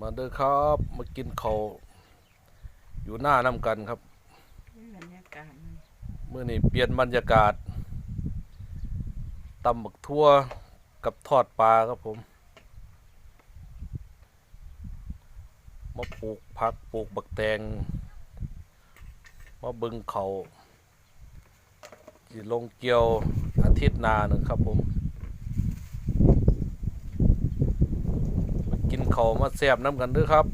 มาเด้อครับ มากินเขาวอยู่หน้าน้ำกันครับนี่บรรยากาศมันเมื่อนี้เปลี่ยนบรรยากาศตำบักทั่วกับทอดปลาครับผม มาปลูกผักปลูกบักแตง มาเบึงเขาสิลงเกี่ยวอาทิตย์หนาหนึ่งครับผม กินเขามาแซ่บน้ำกันด้วยครับ